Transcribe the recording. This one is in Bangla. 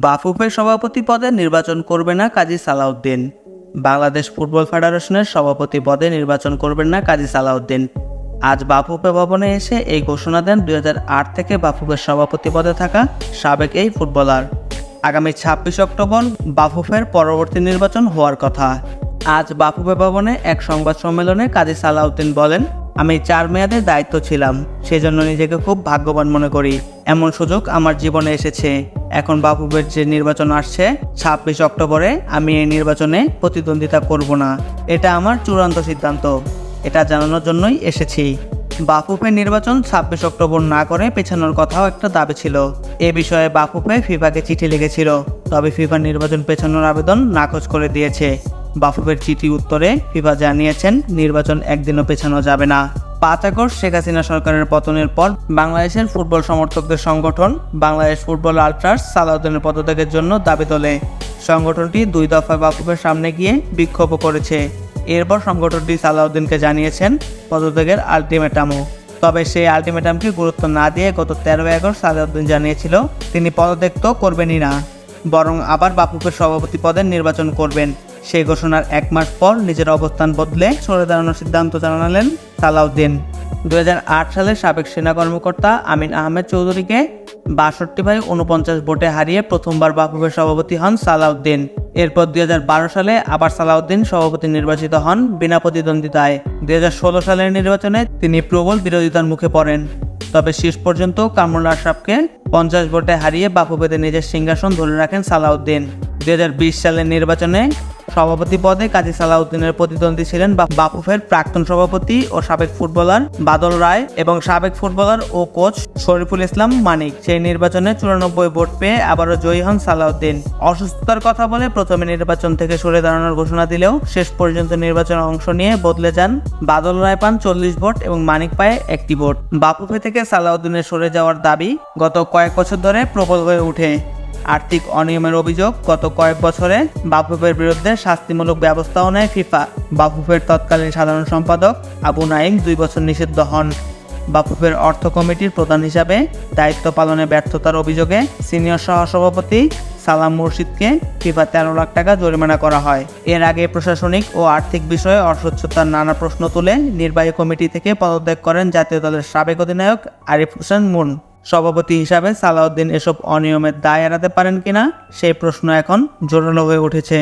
বাফুফের সভাপতি পদে নির্বাচন করবে না কাজী সালাউদ্দিন। বাংলাদেশ ফুটবল ফেডারেশনের সভাপতি পদে নির্বাচন করবেন না কাজী সালাউদ্দিন। আজ বাফুফে ভবনে এসে এই ঘোষণা দেন দুই হাজার আট থেকে বাফুফের সভাপতি পদে থাকা সাবেক এই ফুটবলার। আগামী ছাব্বিশ অক্টোবর বাফুফের পরবর্তী নির্বাচন হওয়ার কথা। আজ বাফুফে ভবনে এক সংবাদ সম্মেলনে কাজী সালাউদ্দিন বলেন, আমি চার মেয়াদের দায়িত্ব ছিলাম, সেজন্য নিজেকে খুব ভাগ্যবান মনে করি। এমন সুযোগ আমার জীবনে এসেছে। এখন বাফুফের যে নির্বাচন আসছে, ছাব্বিশ অক্টোবরে আমি এই নির্বাচনে প্রতিদ্বন্দ্বিতা করব না। এটা আমার চূড়ান্ত সিদ্ধান্ত। এটা জানানোর জন্যই এসেছি। বাফুফের নির্বাচন ছাব্বিশ অক্টোবর না করে পেছানোর কথাও একটা দাবি ছিল। এ বিষয়ে বাফুফে ফিফাকে চিঠি লিখেছিল। তবে ফিফা নির্বাচন পেছানোর আবেদন নাকচ করে দিয়েছে। বাফুফের চিঠি উত্তরে ফিফা জানিয়েছেন, নির্বাচন একদিনও পেছানো যাবে না। পাঁচ আগস্ট শেখ হাসিনা সরকারের পতনের পর বাংলাদেশের ফুটবল সমর্থকদের সংগঠন বাংলাদেশ ফুটবল আল্ট্রাস সালাউদ্দিনের পদত্যাগের জন্য দাবি তোলে। সংগঠনটি দুই দফায় বাফুফের সামনে গিয়ে বিক্ষোভ করেছে। এরপর সংগঠনটি সালাউদ্দিনকে জানিয়েছেন পদত্যাগের আলটিমেটামও। তবে সেই আলটিমেটামকে গুরুত্ব না দিয়ে গত তেরো আগস্ট সালাউদ্দিন জানিয়েছিল, তিনি পদত্যাগ তো করবেনই না, বরং আবার বাফুফের সভাপতি পদের নির্বাচন করবেন। সেই ঘোষণার এক মাস পর নিজের অবস্থান বদলে সরে দাঁড়ানোর সিদ্ধান্ত জানালেন সালাউদ্দিন। দুহাজার আট সালে সাবেক সেনা কর্মকর্তা আমিন আহমেদ চৌধুরীকে বাষট্টি ভাই উনপঞ্চাশ ভোটে হারিয়ে প্রথমবার বাফুফের সভাপতি হন সালাউদ্দিন। এরপর দু হাজার বারো সালে আবার সালাউদ্দিন সভাপতি নির্বাচিত হন বিনা প্রতিদ্বন্দ্বিতায়। দুই হাজার ষোলো সালের নির্বাচনে তিনি প্রবল বিরোধিতার মুখে পড়েন। তবে শেষ পর্যন্ত কামরুল আশরাফকে পঞ্চাশ ভোটে হারিয়ে বাফুফেতে নিজের সিংহাসন ধরে রাখেন সালাউদ্দিন। দুই হাজার বিশ সালের নির্বাচনে সভাপতি পদে কাজী সালাউদ্দিনের প্রতিদ্বন্দ্বী ছিলেন বাফুফের প্রাক্তন সভাপতি ও সাবেক ফুটবলার বাদল রায় এবং সাবেক ফুটবলার ও কোচ শরীফুল ইসলাম মানিক। সেই নির্বাচনে চুরানব্বই ভোট পেয়ে আবারও জয়ী হন সালাউদ্দিন। অসুস্থতার কথা বলে প্রথমে নির্বাচন থেকে সরে দাঁড়ানোর ঘোষণা দিলেও শেষ পর্যন্ত নির্বাচনে অংশ নিয়ে বদলে যান বাদল রায় পান চল্লিশ ভোট এবং মানিক পায় একটি ভোট। বাফুফে থেকে সালাউদ্দিনের সরে যাওয়ার দাবি গত কয়েক বছর ধরে প্রবল হয়ে ওঠে। আর্থিক অনিয়মের অভিযোগ, গত কয়েক বছরে বাফুফের বিরুদ্ধে শাস্তিমূলক ব্যবস্থাও নেয় ফিফা। বাফুফের তৎকালীন সাধারণ সম্পাদক আবু নাইম দুই বছর নিষিদ্ধ হন। বাফুফের অর্থ কমিটির প্রধান হিসাবে দায়িত্ব পালনে ব্যর্থতার অভিযোগে সিনিয়র সহসভাপতি সালাম মুর্শিদকে ফিফা তেরো লাখ টাকা জরিমানা করা হয়। এর আগে প্রশাসনিক ও আর্থিক বিষয়ে অস্বচ্ছতার নানা প্রশ্ন তুলে নির্বাহী কমিটি থেকে পদত্যাগ করেন জাতীয় দলের সাবেক অধিনায়ক আরিফ হোসেন মুন। সভাপতি হিসাবে সালাউদ্দিন এসব অনিয়মের দায় এড়াতে পারেন কিনা, সেই প্রশ্ন এখন জোরালো হয়ে উঠেছে।